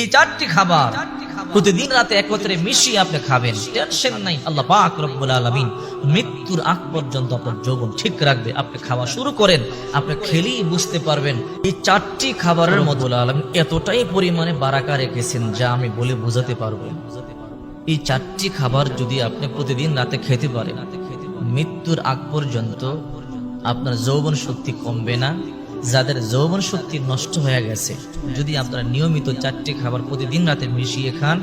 এই চারটি খাবার প্রতিদিন রাতে একত্রে মিশিয়ে আপনি খাবেন। টেনশন নাই, আল্লাহ পাক রব্বুল আলামিন মৃত্যুর আগ পর্যন্ত আপনার যৌবন ঠিক রাখবে। আপনি খাওয়া শুরু করেন, আপনি খেলেই বুঝতে পারবেন এই চারটি খাবারের মধ্যে আলামিন এতটাই পরিমাণে বারাকা রেখেছেন যা আমি বলে বোঝাতে পারব। এই চারটি খাবার যদি আপনি প্রতিদিন রাতে খেতে পারেন, মৃত্যুর আগ পর্যন্ত আপনার যৌবন শক্তি কমবে না যাদের যৌবন শক্তি নষ্ট হয়ে গেছে, যদি আপনারা নিয়মিত চারটি খাবার প্রতিদিন রাতে মিশিয়ে খান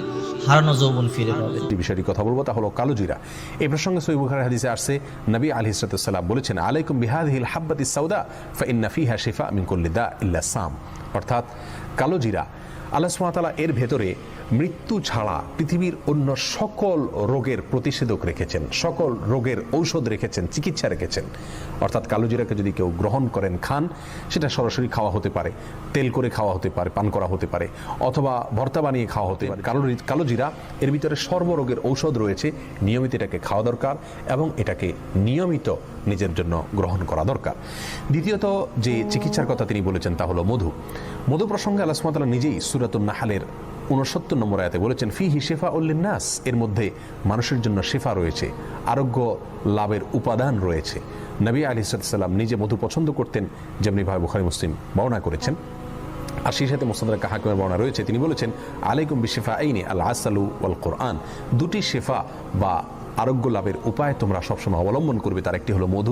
হারানো যৌবন ফিরে পাবেন যে বিষয়টি কথা বলব, তা হলো কালো জিরা এই প্রসঙ্গে সই বুখারি হাদিসে আসছে, নবী আলী সালাম বলেছেন, আলাইকুম বিহাদিল হাব্বাতি সাউদা, ফাইন্না ফিহা শিফা মিন কুল্লি দা ইল্লা সাম। অর্থাৎ কালো জিরা আল্লাহ সুবহানাহু এর ভেতরে মৃত্যু ছাড়া পৃথিবীর অন্য সকল রোগের প্রতিষেধক রেখেছেন, সকল রোগের ঔষধ রেখেছেন, চিকিৎসা রেখেছেন। অর্থাৎ কালো জিরাকে যদি কেউ গ্রহণ করেন, খান, সেটা সরাসরি খাওয়া হতে পারে, তেল করে খাওয়া হতে পারে, পান করা হতে পারে, অথবা ভর্তা বানিয়ে খাওয়া হতে পারে। কালো জিরা এর ভিতরে সর্বরোগের ঔষধ রয়েছে, নিয়মিত এটাকে খাওয়া দরকার এবং এটাকে নিয়মিত নিজের জন্য গ্রহণ করা দরকার। দ্বিতীয়ত যে চিকিৎসার কথা তিনি বলেছেন তা হলো মধু। মধু প্রসঙ্গে সুবহানাহু নিজেই সুরাতুন নাহালের উনসত্তর নম্বর আয়াতে বলেছেন, ফিহি শেফা উল্লিনাস এর মধ্যে মানুষের জন্য শেফা রয়েছে, আরোগ্য লাভের উপাদান রয়েছে। নবী আলী সাল্লাম নিজে মধু পছন্দ করতেন যেমনি ভাই বুখারি, মুসলিম বর্ণনা করেছেন। আর সেই সাথে মোসাদ্দার হাকিমের বর্ণনা রয়েছে। তিনি বলেছেন, আলাইকুম বিশেফা আইনি আল আসালু ওয়াল কোরআন দুটি শেফা বা আরোগ্য লাভের উপায় তোমরা সবসময় অবলম্বন করবে। তার একটি হলো মধু